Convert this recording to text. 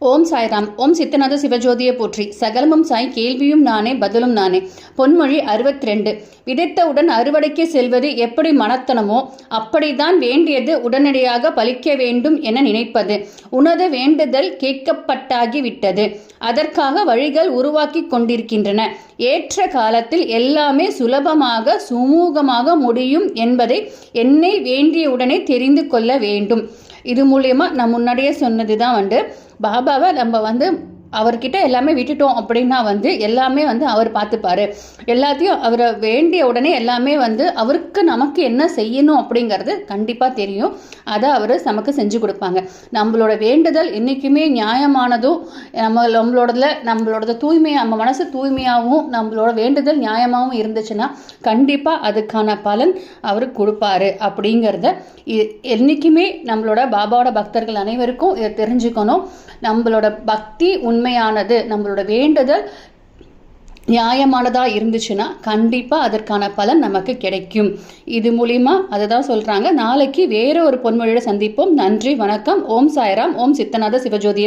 ஓம் சாய்ராம். ஓம் சித்தநாத சிவஜோதியை போற்றி. சகலமும் சாய் கேள்வியும் நானே பதிலும் நானே. பொன்மொழி அறுபத்தி ரெண்டு விதைத்தவுடன் அறுவடைக்கு செல்வது எப்படி மனத்தனமோ அப்படிதான் வேண்டியது உடனடியாக பலிக்க வேண்டும் என நினைப்பது. உனது வேண்டுதல் கேட்கப்பட்டாகிவிட்டது. அதற்காக வழிகள் உருவாக்கி கொண்டிருக்கின்றன. ஏற்ற காலத்தில் எல்லாமே சுலபமாக சுமூகமாக முடியும் என்பதை என்னை வேண்டியவுடனே தெரிந்து கொள்ள வேண்டும். இது மூலயமா நான் முன்னாடியே சொன்னது தான் வந்து பாபாவை நம்ம வந்து அவர்கிட்ட எல்லாமே விட்டுட்டோம் அப்படின்னா வந்து எல்லாமே வந்து அவர் பார்த்துப்பாரு. எல்லாத்தையும் அவரை வேண்டிய உடனே எல்லாமே வந்து அவருக்கு நமக்கு என்ன செய்யணும் அப்படிங்கிறது கண்டிப்பாக தெரியும். அதை அவர் நமக்கு செஞ்சு கொடுப்பாங்க. நம்மளோட வேண்டுதல் என்றைக்குமே நியாயமானதும் நம்ம நம்மளோடதில் நம்மளோட தூய்மையாக நம்ம மனசு தூய்மையாகவும் நம்மளோட வேண்டுதல் நியாயமாகவும் இருந்துச்சுன்னா கண்டிப்பாக அதுக்கான பலன் அவர் கொடுப்பாரு அப்படிங்கிறத என்றைக்குமே நம்மளோட பாபாவோட பக்தர்கள் அனைவருக்கும் இதை தெரிஞ்சுக்கணும். நம்மளோட பக்தி உண்மையானது நம்மளோட வேண்டுதல் நியாயமானதாக இருந்துச்சுன்னா கண்டிப்பாக அதற்கான பலன் நமக்கு கிடைக்கும். இது மூலிமா அதை தான் சொல்கிறாங்க நாளைக்கு வேற ஒரு பொன்மொழியோட சந்திப்போம். நன்றி வணக்கம். ஓம் சாய்ராம். ஓம் சித்தநாத சிவஜோதியை